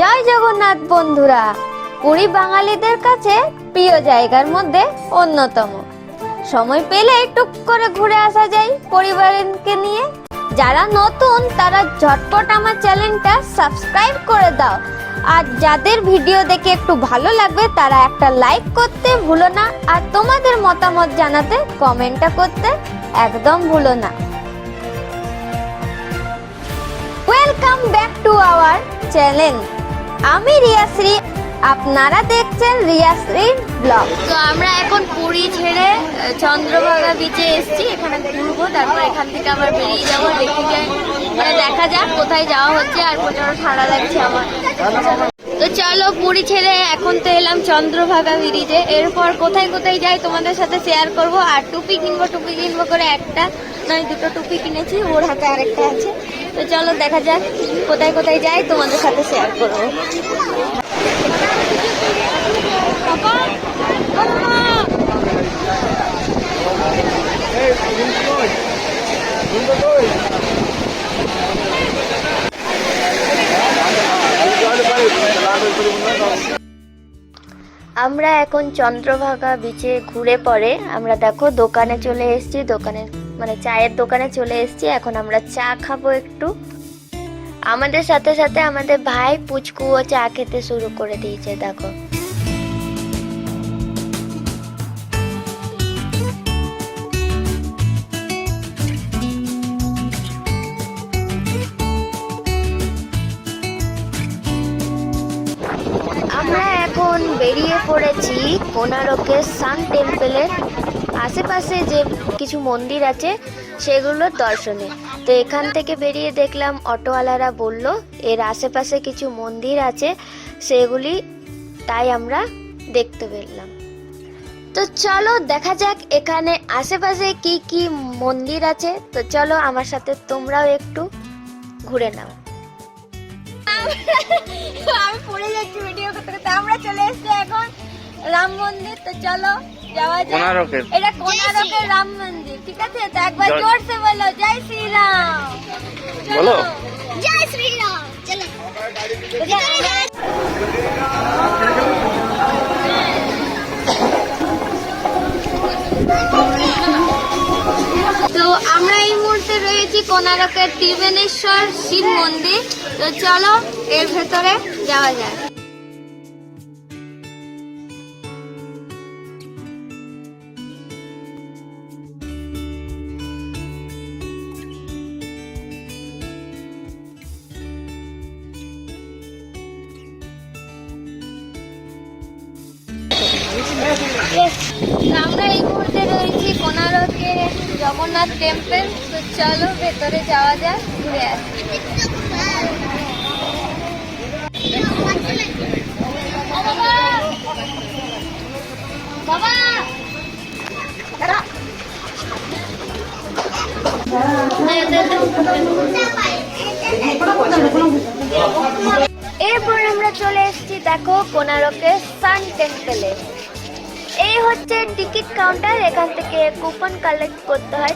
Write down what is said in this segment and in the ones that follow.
জয় জগন্নাথ বন্ধুরা। পুরী বাঙালিদের কাছে প্রিয় জায়গার মধ্যে অন্যতম। সময় পেলে একটু করে ঘুরে আসা যায় পরিবারকে নিয়ে। যারা নতুন, তারা ঝটপট আমার চ্যানেলটা সাবস্ক্রাইব করে দাও। আর যাদের ভিডিও দেখে একটু ভালো লাগবে, তারা একটা লাইক করতে ভুলো না। আর তোমাদের মতামত জানাতে কমেন্টটা করতে একদম ভুলো না। Welcome back to our channel আমি রিয়াশ্রী আপনারা দেখছেন রিয়াশ্রীর ব্লগ। তো আমরা এখন পুরী ছেড়ে চন্দ্রভাগা বিচে এসেছি। এখানে ঘুরবো, তারপর এখান থেকে আবার বেরিয়ে যাব। দেখি যাই মানে দেখা যাক কোথায় যাওয়া হচ্ছে আর কোথাও ঠান্ডা লাগছে আমার। তো চলো পুরী ছেড়ে এখন তো এলাম চন্দ্রভাগা ব্রিজে এরপর কোথায় কোথায় যাই তোমাদের সাথে শেয়ার করব। আর টুপি কিনবো টুপি কিনবো করে একটা নয় দুটো টুপি কিনেছি, ওর হাতে আরেকটা আছে। তো চলো দেখা যাক কোথায় কোথায় যাই, তোমাদের সাথে শেয়ার করব। আমরা এখন চন্দ্রভাগা বিচে ঘুরে পরে আমরা দেখো দোকানে চলে এসেছি দোকানে মানে চায়ের দোকানে চলে এসেছি, এখন আমরা চা খাব একটু। আমাদের সাথে সাথে আমাদের ভাই পুচকুও চা খেতে শুরু করে দিয়েছে, দেখো। আমরা এখন বেরিয়ে পড়েছি কোনারকের সান টেম্পলের আশেপাশে যে কিছু মন্দির আছে সেগুলোর দর্শনে। তো এখান থেকে বেরিয়ে দেখলাম, অটোওয়ালারা বলল, এর আশেপাশে কিছু মন্দির আছে, সেগুলি তাই আমরা দেখতে পেলাম। তো চলো, দেখা যাক এখানে আশেপাশে কি কি মন্দির আছে। তো চলো, আমার সাথে তোমরাও একটু ঘুরে নাও। আমি পড়ে যাচ্ছি ভিডিও করতে করতে। আমরা চলে এসেছি এখন রাম মন্দির। তো চলো কোনারকের। এটা কোনারকের রাম মন্দির ঠিক আছে? তো একবার জোরসে বলো জয় শ্রীরাম। বলো। জয় শ্রীরাম চলো। তো আমরা এই মুহূর্তে রয়েছি কোনারকের ত্রিবেণেশ্বর শিব মন্দির। তো চলো এর ভেতরে যাওয়া যায় আমরা এই মুহূর্তে রয়েছি কোনারকে জগন্নাথ টেম্পল তো চলো ভেতরে যাওয়া যাক, ঘুরে এরপর আমরা চলে এসেছি, দেখো, কোনারকের সান টেম্পলে এই হচ্ছে টিকিট কাউন্টার এখান থেকে কুপন কালেক্ট করতে হয়।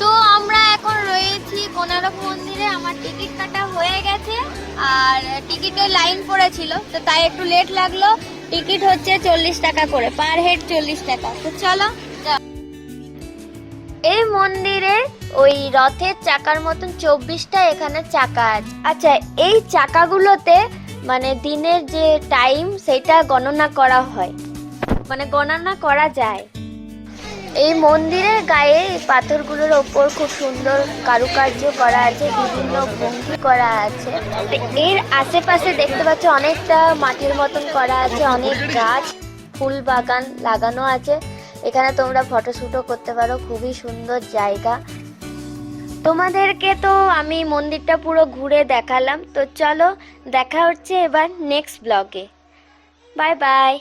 তো আমরা এখন রয়েছি কোনারক মন্দিরে আমার টিকিট কাটা হয়ে গেছে আর টিকিটের লাইন পড়েছিল তো তাই একটু লেট লাগল। টিকিট হচ্ছে চল্লিশ টাকা করে পার হেড চল্লিশ টাকা। তো চলো এই মন্দিরে ওই রথের চাকার মতন চব্বিশটা এখানে চাকা আছে। আচ্ছা এই চাকাগুলোতে মানে দিনের যে টাইম সেটা গণনা করা হয়। মানে গণনা করা যায়। এই মন্দিরের গায়ে পাথরগুলোর ওপর খুব সুন্দর কারুকার্য করা আছে, বিভিন্ন ভঙ্গি করা আছে। এর আশেপাশে দেখতে পাচ্ছ অনেকটা মাটির মতন করা আছে, অনেক গাছ, ফুল বাগান লাগানো আছে। এখানে তোমরা ফটোশ্যুটও করতে পারো, খুবই সুন্দর জায়গা। তোমাদেরকে তো আমি মন্দিরটা পুরো ঘুরে দেখালাম, তো চলো দেখা হচ্ছে এবার নেক্সট ব্লগে বাই বাই